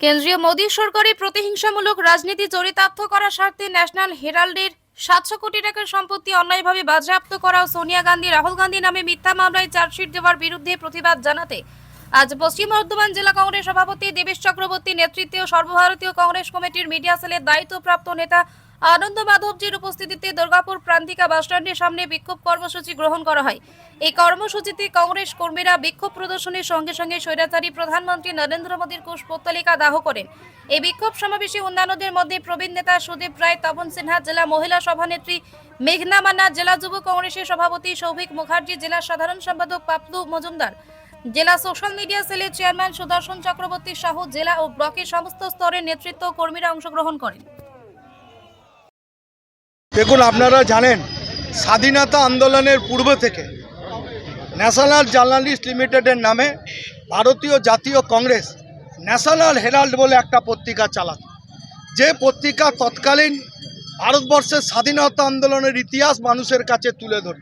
কেন্দ্রীয় মোদী সরকারের প্রতিহিংসামূলক রাজনীতি চরিতার্থ করার স্বার্থে ন্যাশনাল হেরাল্ডের সাতশো কোটি টাকার সম্পত্তি অন্যায়ভাবে বাজেয়াপ্ত করা ও সোনিয়া গান্ধী রাহুল গান্ধী নামে মিথ্যা মামলায় চার্জশিট দেওয়ার বিরুদ্ধে প্রতিবাদ জানাতে। আজ পশ্চিম বর্ধমান জেলা কংগ্রেস সভাপতি দেবেশ চক্রবর্তী নেতৃত্বে সর্বভারতীয় কংগ্রেস কমিটির মিডিয়া সেলের দায়িত্বপ্রাপ্ত নেতা আনন্দ মাধবজির উপস্থিতিতে দুর্গাপুর প্রান্তিকা বাসস্ট্যান্ডের সামনে বিক্ষোভ কর্মসূচি গ্রহণ করা হয়। এই কর্মসূচিতে কংগ্রেস কর্মীরা বিক্ষোভ প্রদর্শনের সঙ্গে সঙ্গে স্বৈরাচারী প্রধানমন্ত্রী নরেন্দ্র মোদীর কুশপুত্তলিকা দাহ করেন। এই বিক্ষোভ সমাবেশে অন্যান্যদের মধ্যে প্রবীণ নেতা সুদীপ রায়, তপন সিনহা, জেলা মহিলা সভানেত্রী মেঘনা মান্না, জেলা যুব কংগ্রেসের সভাপতি সৌভিক মুখার্জি, জেলা সাধারণ সম্পাদক পাপলু মজুমদার, জেলা সোশ্যাল মিডিয়া সেলের চেয়ারম্যান সুদর্শন চক্রবর্তী সহ, জেলা ও ব্লকের সমস্ত স্তরের নেতৃত্ব কর্মীরা অংশগ্রহণ করেন। দেখুন, আপনারা জানেন, স্বাধীনতা আন্দোলনের পূর্ব থেকে ন্যাশনাল জার্নালিস্ট লিমিটেডের নামে ভারতীয় জাতীয় কংগ্রেস ন্যাশনাল হেরাল্ড বলে একটা পত্রিকা চালাত যে পত্রিকা তৎকালীন ভারতবর্ষের স্বাধীনতা আন্দোলনের ইতিহাস মানুষের কাছে তুলে ধরে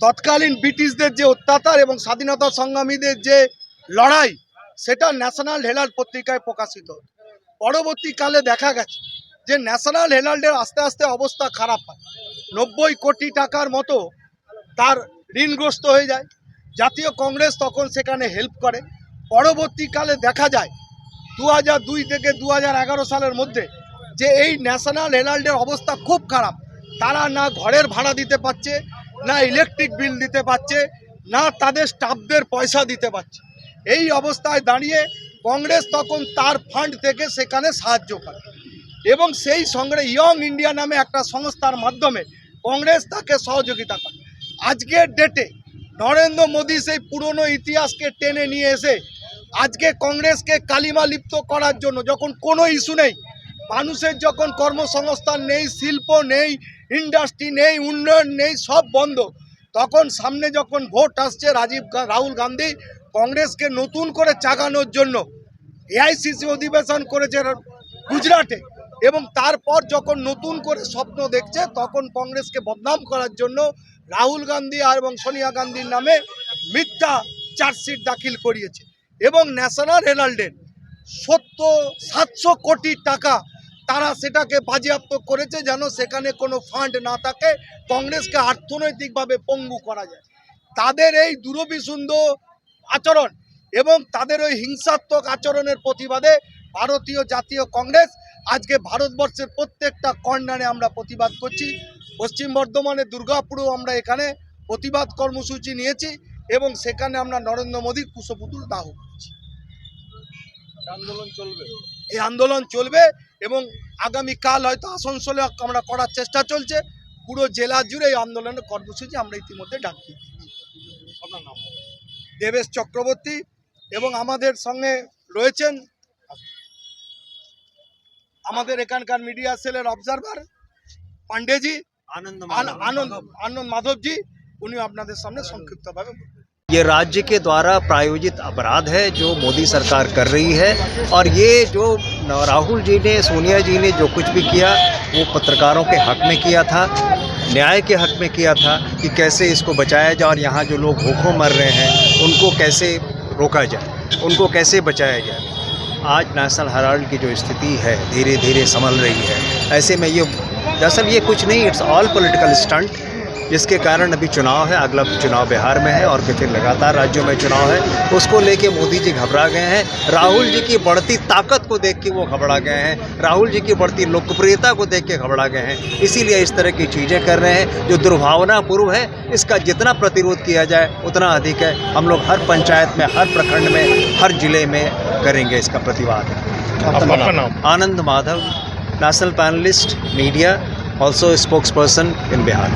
তৎকালীন ব্রিটিশদের যে অত্যাচার এবং স্বাধীনতা সংগ্রামীদের যে লড়াই, সেটা ন্যাশনাল হেরাল্ড পত্রিকায় প্রকাশিত। পরবর্তীকালে দেখা গেছে যে ন্যাশনাল হেরাল্ডের আস্তে আস্তে অবস্থা খারাপ হয়। নব্বই কোটি টাকার মতো তার ঋণগ্রস্ত হয়ে যায়। জাতীয় কংগ্রেস তখন সেখানে হেল্প করে। পরবর্তীকালে দেখা যায় দু হাজার দুই থেকে দু হাজার এগারো সালের মধ্যে যে এই ন্যাশনাল হেরাল্ডের অবস্থা খুব খারাপ। তারা না ঘরের ভাড়া দিতে পারছে, না ইলেকট্রিক বিল দিতে পারছে, না তাদের স্টাফদের পয়সা দিতে পারছে। এই অবস্থায় দাঁড়িয়ে কংগ্রেস তখন তার ফান্ড থেকে সেখানে সাহায্য করে। এবং সেই সঙ্গে ইয়ং ইন্ডিয়া নামে একটা সংস্থার মাধ্যমে কংগ্রেস তাকে সহযোগিতা করে। আজকের ডেটে নরেন্দ্র মোদী সেই পুরনো ইতিহাসকে টেনে নিয়ে এসে আজকে কংগ্রেসকে কালিমা লিপ্ত করার জন্য যখন কোনো ইস্যু নেই, মানুষের যখন কর্মসংস্থান নেই, শিল্প নেই ইন্ডাস্ট্রি নেই, উন্নয়ন নেই, সব বন্ধ, তখন সামনে যখন ভোট আসছে রাজীব রাহুল গান্ধী কংগ্রেসকে নতুন করে চাগানোর জন্য এআইসিসি অধিবেশন করেছে গুজরাটে। এবং তারপর যখন নতুন করে স্বপ্ন দেখছে, তখন কংগ্রেসকে বদনাম করার জন্য রাহুল গান্ধী আর এবং সোনিয়া গান্ধীর নামে মিথ্যা চার্জশিট দাখিল করিয়েছে। এবং ন্যাশনাল হেরাল্ডের সত্তর সাতশো কোটি টাকা তারা সেটাকে বাজেয়াপ্ত করেছে যেন সেখানে কোনো ফান্ড না থাকে, কংগ্রেসকে অর্থনৈতিকভাবে পঙ্গু করা যায়। তাদের এই দুরভিসুন্দ আচরণ এবং তাদের ওই হিংসাত্মক আচরণের প্রতিবাদে ভারতীয় জাতীয় কংগ্রেস। আজকে ভারতবর্ষের প্রত্যেকটা কর্নারে আমরা প্রতিবাদ করছি। পশ্চিম বর্ধমানের দুর্গাপুরেও আমরা এখানে প্রতিবাদ কর্মসূচি নিয়েছি এবং সেখানে আমরা নরেন্দ্র মোদীর কুশপুতুল দাহ করছি। আন্দোলন চলবে? এই আন্দোলন চলবে এবং আগামীকাল হয়তো আসানসোলে আমরা করার চেষ্টা চলছে। পুরো জেলা জুড়ে এই আন্দোলনের কর্মসূচি আমরা ইতিমধ্যে ডাকি দেবেশ চক্রবর্তী এবং আমাদের সঙ্গে রয়েছেন আমাদের এখানকার মিডিয়া সেলের অবজারভার পান্ডেজি আনন্দ আন- আনন্দ আনন্দ মাধবজি উনি আপনাদের সামনে সংক্ষিপ্তভাবে বলবেন। ये राज्य के द्वारा प्रायोजित अपराध है जो मोदी सरकार कर रही है और ये जो राहुल जी ने सोनिया जी ने जो कुछ भी किया वो पत्रकारों के हक में किया था न्याय के हक में किया था कि कैसे इसको बचाया जाए और यहाँ जो लोग भूखों मर रहे हैं उनको कैसे रोका जाए उनको कैसे बचाया जाए आज नेशनल हेराल्ड की जो स्थिति है धीरे धीरे संभल रही है। ऐसे में ये, दरअसल ये कुछ नहीं इट्स ऑल पॉलिटिकल स्टंट जिसके कारण अभी चुनाव है, अगला चुनाव बिहार में है और फिर लगातार राज्यों में चुनाव है। उसको लेके मोदी जी घबरा गए हैं, राहुल जी की बढ़ती ताकत को देख के वो घबरा गए हैं, राहुल जी की बढ़ती लोकप्रियता को देख के घबरा गए हैं। इसीलिए इस तरह की चीज़ें कर रहे हैं, जो दुर्भावनापूर्व है, इसका जितना प्रतिरोध किया जाए, उतना अधिक है। हम लोग हर पंचायत में, हर प्रखंड में, हर ज़िले में करेंगे इसका प्रतिवाद। आपका नाम। Anand Madhav national panelist media also spokesperson in Bihar